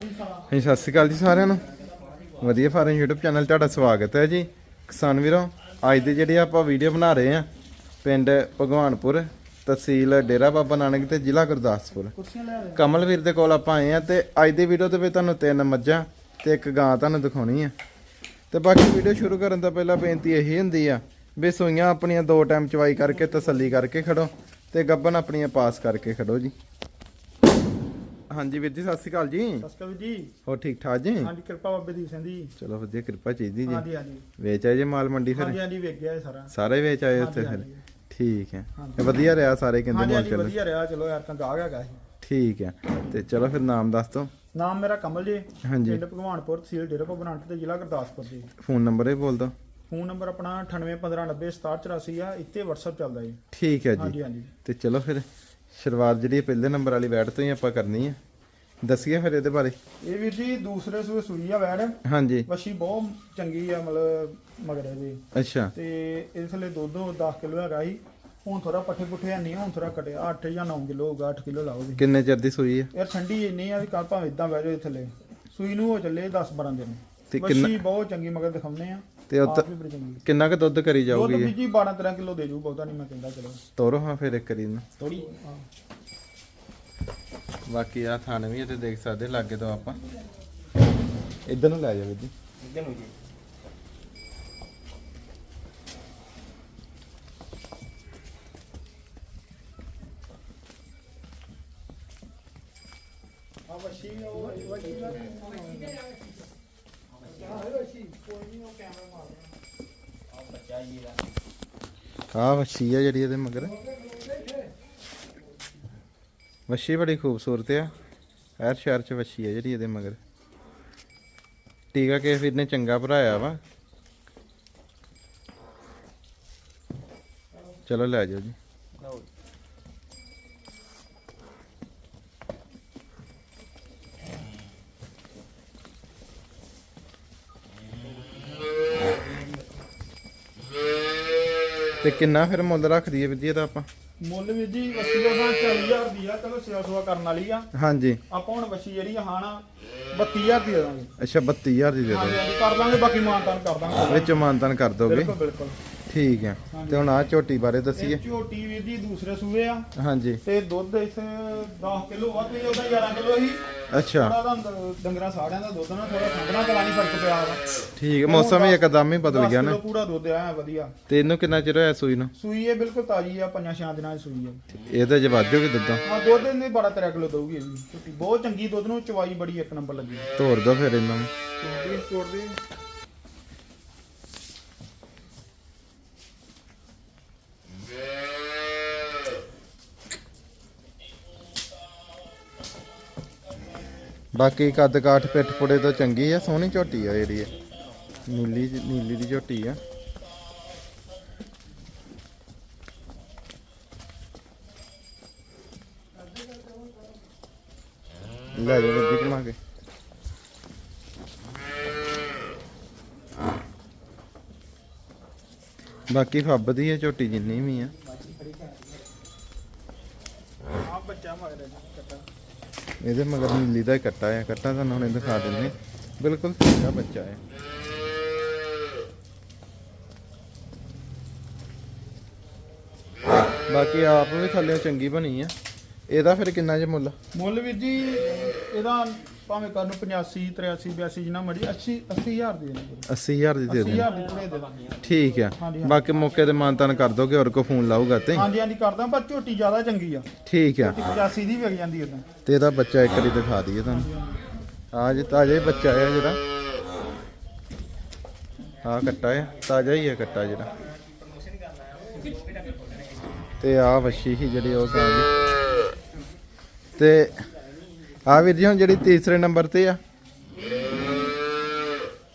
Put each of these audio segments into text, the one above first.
ਹਾਂਜੀ, ਸਤਿ ਸ਼੍ਰੀ ਅਕਾਲ ਜੀ ਸਾਰਿਆਂ ਨੂੰ। ਵਧੀਆ ਫਾਰਮ YouTube ਚੈਨਲ ਤੁਹਾਡਾ ਸਵਾਗਤ ਹੈ ਜੀ। ਕਿਸਾਨ ਵੀਰੋ, ਅੱਜ ਦੇ ਜਿਹੜੇ ਆਪਾਂ ਵੀਡੀਓ ਬਣਾ ਰਹੇ ਆ ਪਿੰਡ ਭਗਵਾਨਪੁਰ, ਤਹਿਸੀਲ ਡੇਰਾ ਬਾਬਾ ਨਾਨਕ ਤੇ ਜ਼ਿਲ੍ਹਾ ਗੁਰਦਾਸਪੁਰ। ਕਮਲਵੀਰ ਦੇ ਕੋਲ ਆਪਾਂ ਆਏ ਆ ਤੇ ਅੱਜ ਦੀ ਵੀਡੀਓ ਦੇ ਵਿੱਚ ਤੁਹਾਨੂੰ ਤਿੰਨ ਮੱਝਾਂ ਤੇ ਇੱਕ ਗਾਂ ਤੁਹਾਨੂੰ ਦਿਖਾਉਣੀ ਆ। ਤੇ ਬਾਕੀ ਵੀਡੀਓ ਸ਼ੁਰੂ ਕਰਨ ਤੋਂ ਪਹਿਲਾਂ ਬੇਨਤੀ ਇਹੀ ਹੁੰਦੀ ਆ ਵੀ ਸੂਈਆਂ ਆਪਣੀਆਂ ਦੋ ਟਾਈਮ ਚਵਾਈ ਕਰਕੇ ਤਸੱਲੀ ਕਰਕੇ ਖੜੋ ਤੇ ਗੱਬਨ ਆਪਣੀਆਂ ਪਾਸ ਕਰਕੇ ਖੜੋ ਜੀ। ਹਾਂਜੀ ਵੀਰ ਜੀ ਸਤਿ ਸ਼੍ਰੀ ਅਕਾਲ ਜੀ। ਸਸਕਾ ਜੀ। ਹੋਰ ਠੀਕ ਠਾਕ ਜੀ? ਹਾਂਜੀ ਕਿਰਪਾ ਬਾਬੇ ਦੀ ਸਿੰਘ ਚਲੋ ਵਧੀਆ ਕਿਰਪਾ ਚਾਹੀਦੀ ਜੀ। ਹਾਂਜੀ ਹਾਂਜੀ। ਵੇਚ ਆਏ ਜੇ ਮਾਲ ਮੰਡੀ ਫਿਰ? ਹਾਂਜੀ ਹਾਂਜੀ ਵੇਖ ਗਿਆ ਸਾਰਾ। ਸਾਰੇ ਵੇਚ ਆਏ ਉੱਥੇ ਫਿਰ। ਠੀਕ ਹੈ। ਵਧੀਆ ਰਿਹਾ ਸਾਰੇ ਕਹਿੰਦੇ ਮੌਲ ਹਾਂਜੀ ਚੱਲ ਵਧੀਆ ਰਿਹਾ। ਚਲੋ ਯਾਰ ਤਾਂ ਗਾਹ ਹੈਗਾ ਸੀ। ਠੀਕ ਹੈ। ਤੇ ਚਲੋ ਫਿਰ ਨਾਮ ਦੱਸ ਦੋ ਨਾਮ ਮੇਰਾ ਕਮਲ ਜੀ। ਹਾਂਜੀ। ਪਿੰਡ ਭਗਵਾਨਪੁਰ ਤਹਿਸੀਲ ਡੇਰਾ ਨਾਨਕ ਤੇ ਜ਼ਿਲ੍ਹਾ ਗੁਰਦਾਸਪੁਰ ਜੀ। ਫੋਨ ਨੰਬਰ ਇਹ ਬੋਲ ਦੋ ਫੋਨ ਨੰਬਰ ਆਪਣਾ 9815906784 ਆ। ਇੱਥੇ WhatsApp ਚੱਲਦਾ ਜੀ। ਠੀਕ ਹੈ ਜੀ। ਹਾਂਜੀ ਹਾਂਜੀ। ਤੇ ਚਲੋ ਫਿਰ। ਸ਼ੁਰੂਆਤ ਜਿਹੜੀ ਪਹਿਲੇ ਨੰਬਰ ਵਾਲੀ ਬੈਟ ਤੋਂ ਹੀ ਆਪਾਂ ਕਰਨੀ ਹੈ ਦੱਸੀਏ ਫਿਰ ਇਹਦੇ ਬਾਰੇ। ਇਹ ਵੀਰ ਜੀ ਦੂਸਰੇ ਸੂਏ ਸੂਈ ਆ ਵੈੜ। ਹਾਂਜੀ। ਵਸ਼ੀ ਬਹੁਤ ਚੰਗੀ ਆ ਮਤਲਬ ਮਗਰ ਇਹਦੇ। ਅੱਛਾ। ਤੇ ਇਸ ਥੱਲੇ ਦੁੱਧ 10 ਕਿਲੋ ਹੈਗਾ ਸੀ। ਹੁਣ ਥੋੜਾ ਪੱਠੇ ਪੁੱਠੇ ਨਹੀਂ ਹੁਣ ਥੋੜਾ ਕਟਿਆ 8 ਜਾਂ 9 ਕਿਲੋ ਹੋਊਗਾ 8 ਕਿਲੋ ਲਾਓ ਜੀ। ਕਿੰਨੇ ਚਿਰ ਦੀ ਸੂਈ ਹੈ ਯਾਰ ਠੰਡੀ ਇੰਨੀ ਆ ਵੀ ਕੱਲ ਭਾਵੇਂ ਇਦਾਂ ਬਹਿ ਜਾਓ ਥੱਲੇ ਸੂਈ ਨੂੰ ਹੋ ਚੱਲੇ 10 12 ਦਿਨ। ਤੇ ਕਿੰਨਾ- ਬਹੁਤ ਚੰਗੀ ਮਗਰ ਦਿਖਾਉਂਦੇ ਆ। ਤੇ ਉੱਤ ਆਪ ਵੀ ਬੜੀ ਚੰਗੀ। ਕਿੰਨਾ ਕੁ ਦੁੱਧ ਕਰੀ ਦੁੱਧ ਜਾਊਗੀ? ਵੀ ਜੀ 12 13 ਕਿਲੋ ਦੇ ਜੂ ਬਹੁਤਾ ਨਹੀਂ ਮੈਂ ਕਹਿੰਦਾ ਚਲੋ। ਤੋਰੋ ਹਾਂ ਫਿਰ ਇੱਕ ਵਾਰੀ ਨੂੰ। ਥੋੜੀ ਬਾਕੀ ਆ ਥਾਨ ਵੀ ਇੱਥੇ ਦੇਖ ਸਕਦੇ ਲਾਗੇ ਤੋਂ ਆਪਾਂ। ਇਧਰ ਨੂੰ ਲੈ ਜਾਓ ਵੀਰ ਜੀ। ਆ ਵੱਛੀ ਉਹ ਵੱਛੀ ਦਾ ਆ ਵੱਛੀ ਆ ਜਿਹੜੀ ਇਹਦੇ ਮਗਰ। ਵੱਛੀ ਬੜੀ ਖੂਬਸੂਰਤ ਆ। ਹਰ ਸ਼ਹਿਰ ਚ ਵੱਛੀ ਆ ਜਿਹੜੀ ਇਹਦੇ ਮਗਰ। ਟੀਕਾ ਕੇ ਫਿਰ ਨੇ ਚੰਗਾ ਭਰਾਇਆ ਵਾ। ਚਲੋ ਲੈ ਜਾਓ ਜੀ। ਤੇ ਕਿੰਨਾ ਫਿਰ ਮੁੱਲ ਰੱਖਦੀ ਹੈ ਵਿਧੀ ਇਹਦਾ ਆਪਾਂ? ਮੁੱਲ ਵੀ ਜੀ ਵੱਛੀ 40000 ਦੀ ਆ ਚਲੋ ਸੇਵਾ ਸੁਵਾ ਕਰਨ ਵਾਲੀ ਆ। ਹਾਂਜੀ। ਆਪਾਂ ਹੁਣ ਵੱਛੀ ਜਿਹੜੀ ਆ ਹਾਣਾ 32000 ਦੀ ਦੇ ਦਾਂਗੇ। ਅੱਛਾ 32000 ਦੀ ਦੇ ਹਾਂਜੀ ਕਰ ਦਾਂਗੇ ਬਾਕੀ ਮਾਨਤਾਨ ਕਰ ਦਾਂਗੇ। ਵਿੱਚ ਮਾਨਤਨ ਕਰ ਦੋਗੇ। ਬਿਲਕੁਲ ਬਿਲਕੁਲ। ਠੀਕ ਹੈ। ਤੇ ਹੁਣ ਆ ਝੋਟੀ ਬਾਰੇ ਦੱਸੀਏ। ਇਹ ਝੋਟੀ ਵੀਰ ਜੀ ਦੂਸਰੇ ਸੂਏ ਆ। ਹਾਂਜੀ। ਤੇ ਦੁੱਧ ਇਸ 10 ਕਿਲੋ ਵੱਧ ਵੀ ਉਹਦਾ 11 ਕਿਲੋ ਸੀ ਅੱਛਾ। ਥੋੜਾ ਤਾਂ ਡੰਗਰਾਂ ਸਾੜਿਆਂ ਦਾ ਦੁੱਧ ਨਾਲ ਥੋੜਾ ਠੰਡਣਾ ਕਲਾ ਨਹੀਂ ਫ਼ਰਕ ਪਿਆ ਵਾ ਠੀਕ ਹੈ ਮੌਸਮ ਵੀ ਇੱਕਦਮ ਹੀ ਬਦਲ 10 ਗਿਆ ਨਾ। ਪੂਰਾ ਦੁੱਧ ਆਇਆ ਵਧੀਆ। ਤੇ ਇਹਨੂੰ ਕਿੰਨਾ ਚਿਰ ਹੋਇਆ ਸੂਈ ਨੂੰ? ਸੂਈ ਇਹ ਬਿਲਕੁਲ ਤਾਜੀ ਆ ਪੰਜਾਂ ਛਾਂ ਦਿਨਾਂ ਦੀ ਸੂਈ ਆ। ਇਹਦੇ ਚ ਵੱਧ ਜੂਗੀ ਦੁੱਧੋਂ ਹਾਂ ਦੁੱਧ ਇਹਨੇ 12 13 ਕਿਲੋ ਦਊਗੀ ਇਹ ਵੀ। ਝੋਟੀ ਬਹੁਤ ਚੰਗੀ ਦੁੱਧ ਨੂੰ ਚਵਾਈ ਬੜੀ ਇੱਕ ਨੰਬਰ ਲੱਗੀ। ਤੋਰ ਦੋ ਫਿਰ ਇਹਨਾਂ। ਨੂੰ ਛੋੜ ਦੇ ਬਾਕੀ ਕੱਦ ਕਾਠ ਪਿੱਠ ਪੁੜੇ ਤੋਂ ਚੰਗੀ ਆ, ਸੋਹਣੀ ਝੋਟੀ ਆ ਜਿਹੜੀ ਇਹ ਨੀਲੀ ਨੀਲੀ ਦੀ ਝੋਟੀ ਆ। ਲੈ ਜਾ ਵੀਰ ਜੀ ਕੇ ਬਾਕੀ ਫੱਬ ਦੀ ਹੈ ਝੋਟੀ ਜਿੰਨੀ ਵੀ ਆ। ਆ। ਬੱਚਾ ਮਗਰ ਕੱਟਾ ਇਹਦੇ ਮਗਰ ਨੀਲੀ ਦਾ ਕੱਟਾ ਹੈ ਕੱਟਾ ਤੁਹਾਨੂੰ ਹੁਣੇ ਦਿਖਾ ਦਿੰਦੇ ਬਿਲਕੁਲ ਠੀਕ ਬੱਚਾ ਹੈ ਬਾਕੀ ਆਪ ਵੀ ਥੱਲੇ ਚੰਗੀ ਬਣੀ ਆ। ਇਹਦਾ ਫਿਰ ਕਿੰਨਾ ਜੇ ਮੁੱਲ? ਮੁੱਲ ਵੀਰ ਜੀ, ਇਹਦਾ ਭਾਵੇਂ ਕਰ ਨੂੰ 85 83 82 ਜਿੰਨਾ ਮਰਜ਼ੀ 80 80000 ਦੇ ਦੇਣਾ 80000 ਦੀ ਦੇ ਦੇ 80000 ਦੀ ਦੇ ਦੇ ਦਾਂਗੇ ਠੀਕ ਆ। ਹਾਂਜੀ, ਬਾਕੀ ਮੌਕੇ ਤੇ ਮਾਨਤਾਨ ਕਰ ਦੋਗੇ ਹੋਰ ਕੋ ਫੋਨ ਲਾਊਗਾ ਤੇ? ਹਾਂਜੀ ਹਾਂਜੀ ਕਰਦਾ ਪਰ ਝੋਟੀ ਜ਼ਿਆਦਾ ਚੰਗੀ ਆ। ਠੀਕ ਆ। ਝੋਟੀ 85 ਦੀ ਵਿਕ ਜਾਂਦੀ ਉਦੋਂ ਤੇ ਇਹਦਾ ਬੱਚਾ ਇੱਕ ਵਾਰੀ ਦਿਖਾ ਦਈਏ ਤੁਹਾਨੂੰ। ਆ ਜੇ ਤਾਜ਼ਾ ਹੀ ਬੱਚਾ ਹੈ ਜਿਹੜਾ। ਆ ਕੱਟਾ ਹੈ ਤਾਜ਼ਾ ਹੀ ਹੈ ਕੱਟਾ ਜਿਹੜਾ। ਤੇ ਆ ਵੱਛੀ ਹੀ ਜਿਹੜੀ ਉਹ ਸਾਂਝੀ ਤੇ ਆ ਵੀਰ ਜੀ ਹੁਣ ਜਿਹੜੀ ਤੀਸਰੇ ਨੰਬਰ ਤੇ ਆ।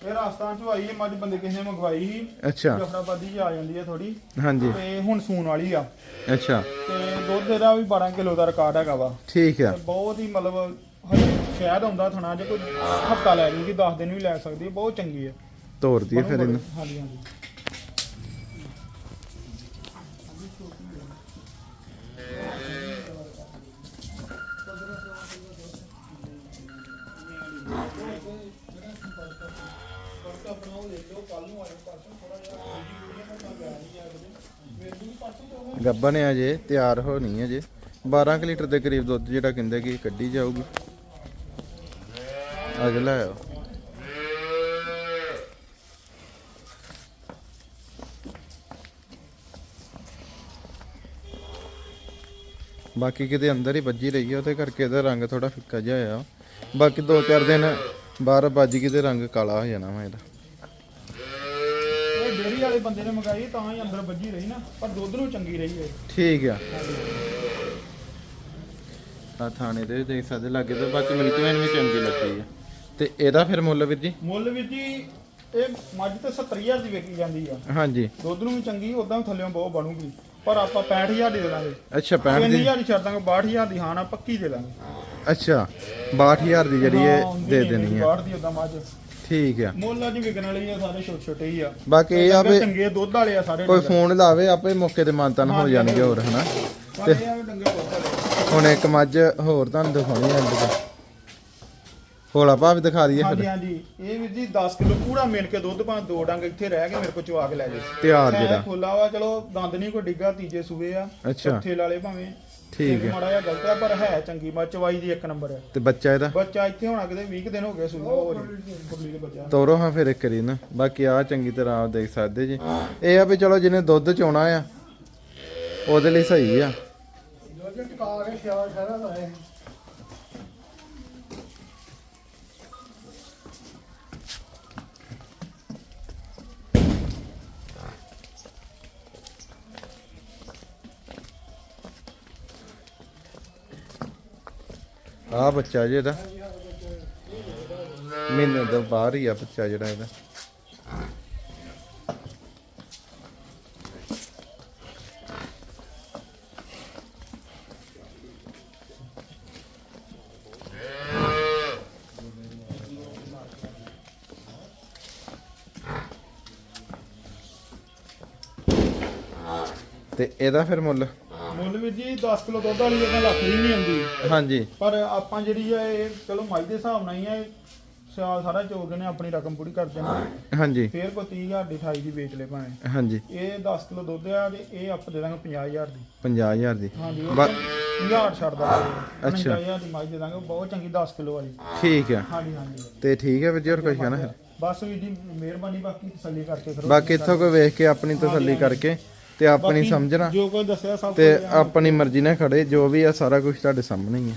ਇਹ ਰਾਜਸਥਾਨ ਆਈ ਹੈ ਮੱਝ ਬੰਦੇ ਕਿਸੇ ਨੇ ਮੰਗਵਾਈ ਸੀ। ਅੱਛਾ। ਜਫਰਾਬਾਦੀ ਜੀ ਆ ਜਾਂਦੀ ਹੈ ਥੋੜੀ ਹਾਂਜੀ। ਤੇ ਹੁਣ ਸੂਣ ਵਾਲੀ ਆ। ਅੱਛਾ। ਤੇ ਦੁੱਧ ਇਹਦਾ ਵੀ 12 ਕਿਲੋ ਦਾ ਰਿਕਾਰਡ ਹੈਗਾ ਵਾ। ਠੀਕ ਆ। ਤੇ ਬਹੁਤ ਹੀ ਮਤਲਬ ਹਜੇ ਸ਼ਾਇਦ ਹੁੰਦਾ ਥਣਾ ਜੇ ਕੋਈ ਹਫਤਾ ਲੈ ਜੂਗੀ 10 ਦਿਨ ਵੀ ਲੈ ਸਕਦੀ ਹੈ ਬਹੁਤ ਚੰਗੀ ਹੈ ਤੋਰ ਦਈਏ ਫਿਰ ਇਹਨੂੰ। ਹਾਂਜੀ ਹਾਂਜੀ। ਪਰਸਾ ਬਣਾਉ ਲੈ ਲੋ ਕੱਲ ਨਹੀਂ ਹੈ ਜੇ। 12 ਲੀਟਰ ਦੇ ਕਰੀਬ ਦੁੱਧ ਜਿਹੜਾ ਕਹਿੰਦੇ ਕਿ ਕੱਢੀ ਜਾਊਗੀ। ਅਗਲਾ ਆਓ। ਬਾਕੀ ਕਿਤੇ ਅੰਦਰ ਹੀ ਵੱਜੀ ਰਹੀ ਹੈ ਉਹਦੇ ਕਰਕੇ ਇਹਦਾ ਰੰਗ ਥੋੜਾ ਫਿੱਕਾ ਜਿਹਾ ਆ ਬਾਕੀ ਦੋ ਚਾਰ ਦਿਨ ਬਾਹਰ ਵੱਜ ਗਈ ਤੇ ਰੰਗ ਕਾਲਾ ਹੋ ਜਾਣਾ ਵਾ ਇਹਦਾ। ਇਹ ਡੇਰੀ ਵਾਲੇ ਬੰਦੇ ਨੇ ਮੰਗਾਈ ਤਾਂ ਹੀ ਅੰਦਰ ਵੱਜੀ ਰਹੀ ਨਾ ਪਰ ਦੁੱਧ ਨੂੰ ਚੰਗੀ ਰਹੀ ਹੈ ਠੀਕ ਆ। ਆ ਥਾਣੇ ਦੇ ਦੇਖ ਸਕਦੇ ਲੱਗੇ ਤੇ ਬਾਕੀ ਮਿਲਕੀ ਵੈਨ ਵੀ ਚੰਗੀ ਲੱਗੀ ਆ। ਤੇ ਇਹਦਾ ਫਿਰ ਮੁੱਲ ਵੀਰ ਜੀ? ਮੁੱਲ ਵੀ ਜੀ ਇਹ ਮੱਝ ਤੇ 70000 ਦੀ ਵੇਚੀ ਜਾਂਦੀ ਆ। ਹਾਂਜੀ। ਦੁੱਧ ਨੂੰ ਵੀ ਚੰਗੀ ਉਦਾਂ ਥੱਲੇੋਂ ਬਹੁਤ ਬਣੂਗੀ। ਪਰ ਆਪਾਂ 65000 ਦੀ ਦੇ ਦਾਂਗੇ। ਅੱਛਾ 65 ਦੀ। 3000 ਦੀ ਛੱਡ ਦਾਂਗੇ 62000 ਦੀ ਹਾਂ ਨਾ ਪੱਕੀ ਦੇ ਦਾਂਗੇ। ਅੱਛਾ 62000 ਦੀ ਜਿਹੜੀ ਹਾਂ, ਇਹ ਦੇ ਦੇਣੀ ਆ ਬਾਹਰ ਦੀ ਉਦਾਂ ਮੱਝ ਠੀਕ ਆ। ਮੁੱਲ ਅੱਜ ਵਿਕਣ ਵਾਲੀ ਆ ਸਾਰੇ ਛੋਟੇ ਛੋਟੇ ਹੀ ਆ। ਬਾਕੀ ਇਹ ਆ ਡੰਗਰ ਵੀ ਚੰਗੇ ਦੁੱਧ ਵਾਲੇ ਆ ਸਾਰੇ ਕੋਈ। ਫੋਨ ਲਾਵੇ ਆਪੇ ਮੌਕੇ ਤੇ ਮਾਨਤਨ ਹੋ ਜਾਣਗੇ ਹੋਰ ਹਨਾ? ਹੁਣ ਇੱਕ ਮੱਝ ਹੋਰ ਤੁਹਾਨੂੰ ਦਿਖਾਉਣੀ ਅੱਜ ਤੇ ਹੋਲਾ ਭਾਵੇਂ ਦਿਖਾ ਦਈਏ ਹਾਂਜੀ ਫਿਰ। ਹਾਂਜੀ ਇਹ ਵੀਰ ਜੀ 10 ਕਿਲੋ ਪੂਰਾ ਮਿਣ ਕੇ ਦੁੱਧ ਭਾਂ ਦੋ ਡੰਗ ਇੱਥੇ ਰਹਿ ਕੇ ਮੇਰੇ ਕੋਲ ਚਵਾ ਕੇ ਲੈ ਜੇ ਤਿਆਰ ਜਿਹੜਾ। ਖੋਲਾ ਵਾ ਚਲੋ ਦੰਦ ਨਹੀਂ ਕੋਈ ਡਿੱਗਾ ਤੀਜੇ ਸੂਏ ਆ। ਅੱਛਾ। ਚੌਥੇ ਵਾਲੇ ਭਾਵੇਂ। ਠੀਕ ਹੈ। ਮਾੜਾ ਜਿਹਾ ਗਲਤ ਆ ਪਰ ਹੈ ਚੰਗੀ। ਮੱਚ ਚਵਾਈ ਦੀ ਇੱਕ ਨੰਬਰ। ਹੈ ਤੇ ਬੱਚਾ ਇਹਦਾ? ਬੱਚਾ ਇੱਥੇ ਹੋਣਾ ਕਿਤੇ 20 ਕੁ ਦਿਨ ਹੋ ਗਏ ਸੂਏ ਹੋ ਦੇ ਬੱਚਾ ਤੋਰੋ ਹਾਂ ਫਿਰ ਇੱਕ ਵਾਰੀ ਨਾ। ਬਾਕੀ ਆ ਚੰਗੀ ਤਰ੍ਹਾਂ ਆਪ ਦੇਖ ਸਕਦੇ ਜੀ। ਇਹ ਆ ਵੀ ਚਲੋ ਜਿਹਨੇ ਦੁੱਧ ਚੋਣਾ ਆ ਉਹਦੇ ਲਈ ਸਹੀ ਆ। ਦੁੱਧ ਟਕਾ ਕੇ ਸਿਆਲ ਸਾਰਾ ਲਾਏ ਆ ਬੱਚਾ ਜੀ ਇਹਦਾ। ਮਹੀਨੇ ਤੋਂ ਬਾਹਰ ਹੀ ਆ ਬੱਚਾ ਜਿਹੜਾ ਇਹਦਾ। ਤੇ ਇਹਦਾ ਫਿਰ ਮੁੱਲ? ਜੀ 10 ਕਿਲੋ ਦੁੱਧ ਵਾਲੀ ਇਹਨਾਂ ਲੱਖ ਦੀ ਨਹੀਂ ਆਉਂਦੀ ਹਾਂਜੀ। ਪਰ ਆਪਾਂ ਜਿਹੜੀ ਆ ਇਹ ਚਲੋ ਮਾਈ ਦੇ ਹਿਸਾਬ ਨਾਲ ਹੀ ਇਹ ਸਿਆਲ ਸਾਰਾ ਚੋਰ ਨੇ ਆਪਣੀ ਰਕਮ ਪੂਰੀ ਕਰ ਦੇਣੀ ਹਾਂਜੀ। ਫੇਰ ਕੋ 30000 ਦੀ 28 ਦੀ ਵੇਚ ਲੈ ਭਾਵੇਂ। ਹਾਂਜੀ। ਇਹ 10 ਕਿਲੋ ਦੁੱਧ ਆ ਤੇ ਇਹ ਆਪਾਂ ਦੇ ਦਾਂਗੇ 50000 ਦੀ। 50000 ਦੀ। ਹਾਂਜੀ ਬਾ- 1000 ਛੱਡ ਦਾਂਗੇ। ਅੱਛਾ। 50000 ਦੀ ਮਾਈ ਦੇ ਦਾਂਗੇ ਬਹੁਤ ਚੰਗੀ 10 ਕਿਲੋ ਵਾਲੀ। ਠੀਕ ਆ। ਹਾਂਜੀ ਹਾਂਜੀ। ਤੇ ਠੀਕ ਹੈ ਵੀਰ ਜੀ ਹੋਰ ਕੁਝ ਹੈ? ਬਸ ਵੀ ਜੀ ਮਿਹਰਬਾਨੀ ਬਾਕੀ ਤਸੱਲੀ ਕਰਕੇ ਕਰੋ। ਬਾਕੀ ਇੱਥੋਂ ਕੋਈ ਵੇਖ ਕੇ ਆਪਣੀ ਤਸੱਲੀ ਕਰਕੇ। ਤੇ ਆਪਣੀ ਬਾਕੀ ਸਮਝਣਾ ਜੋ ਕੋਈ ਦੱਸਿਆ ਸਭ ਤੇ ਕੁਝ ਆਪਣੀ ਮਰਜ਼ੀ ਨਾਲ ਖੜੇ ਜੋ ਵੀ ਆ ਸਾਰਾ ਕੁਝ ਤੁਹਾਡੇ ਸਾਹਮਣੇ ਹੀ ਹੈ